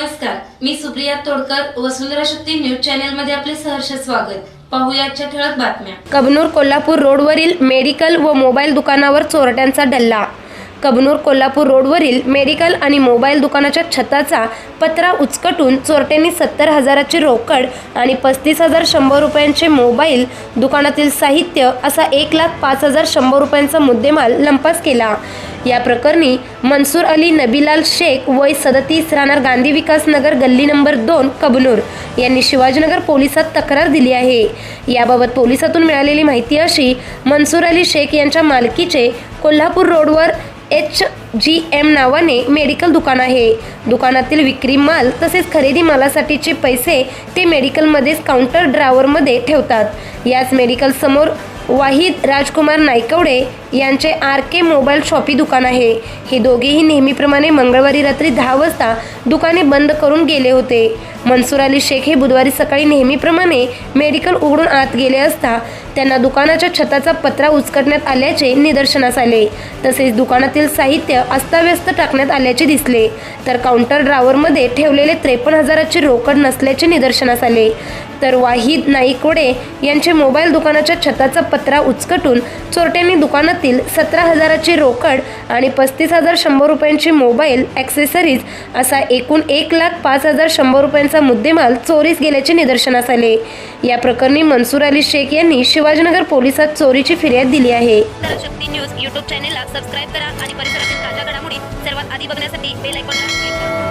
नमस्कार मी सुप्रिया तोडकर वसुंधरा शक्ती न्यूज चॅनलमध्ये आपले सहर्ष स्वागत. पाहुयाच्या ठळक बातम्या. कबनूर कोल्हापूर रोडवरील मेडिकल व मोबाईल दुकानावर चोरट्यांचा डल्ला कबनूर कोल्हापूर रोडवरील मेडिकल आणि मोबाईल दुकानाच्या छताचा पत्रा उचकटून चोरट्यांनी सत्तर हजाराची रोकड आणि पस्तीस हजार शंभर रुपयांचे मोबाईल दुकानातील साहित्य असा एक लाख पाच हजार शंभर रुपयांचा मुद्देमाल लंपास केला. या प्रकरणी मनसूर अली नबीलाल शेख वय सदतीस राहणार गांधी विकास नगर गल्ली नंबर दोन कबनूर. यांनी शिवाजीनगर पोलिसात तक्रार दिली आहे. याबाबत पोलिसातून मिळालेली माहिती अशी मनसूर अली शेख यांच्या मालकीचे कोल्हापूर रोडवर एच जी एम नावाने मेडिकल दुकान आहे. दुकानातील विक्री माल तसेच खरेदी मालासाठीचे पैसे ते मेडिकलमध्येच काउंटर ड्रावरमध्ये ठेवतात. याच मेडिकल समोर वाहिद राजकुमार नायकवडे यांचे आर के मोबाईल शॉपी दुकान आहे. हे दोघेही नेहमीप्रमाणे मंगळवारी रात्री दहा वाजता दुकाने बंद करून गेले होते. मनसूर अली शेख हे बुधवारी सकाळी नेहमीप्रमाणे मेडिकल उघडून आत गेले असता त्यांना दुकानाच्या छताचा पत्रा उचकटण्यात आल्याचे निदर्शनास आले. तसेच दुकानातील साहित्य अस्ताव्यस्त टाकण्यात आल्याचे दिसले. तर काउंटर ड्रावरमध्ये ठेवलेले त्रेपन्न हजाराची रोकड नसल्याचे निदर्शनास आले. तर वाहिद नाईकवडे यांचे मोबाईल दुकानाच्या छताचा पत्रा उचकटून चोरट्यांनी दुकानातील सतरा हजाराची रोकड आणि पस्तीस हजार शंभर रुपयांची मोबाईल ॲक्सेसरीज असा एकूण एक लाख पाच हजार शंभर रुपयांचा मुद्देमाल चोरीस गेल्याचे निदर्शनास आले. या प्रकरणी मनसूर अली शेख यांनी शिवाजीनगर पोलिसात चोरीची फिर्याद दिली आहे. शक्ती न्यूज यूट्यूब चॅनेलला सबस्क्राईब करा आणि परिसरातील ताज्या घडामोडी सर्वात आधी बघण्यासाठी बेल आयकॉनला क्लिक करा.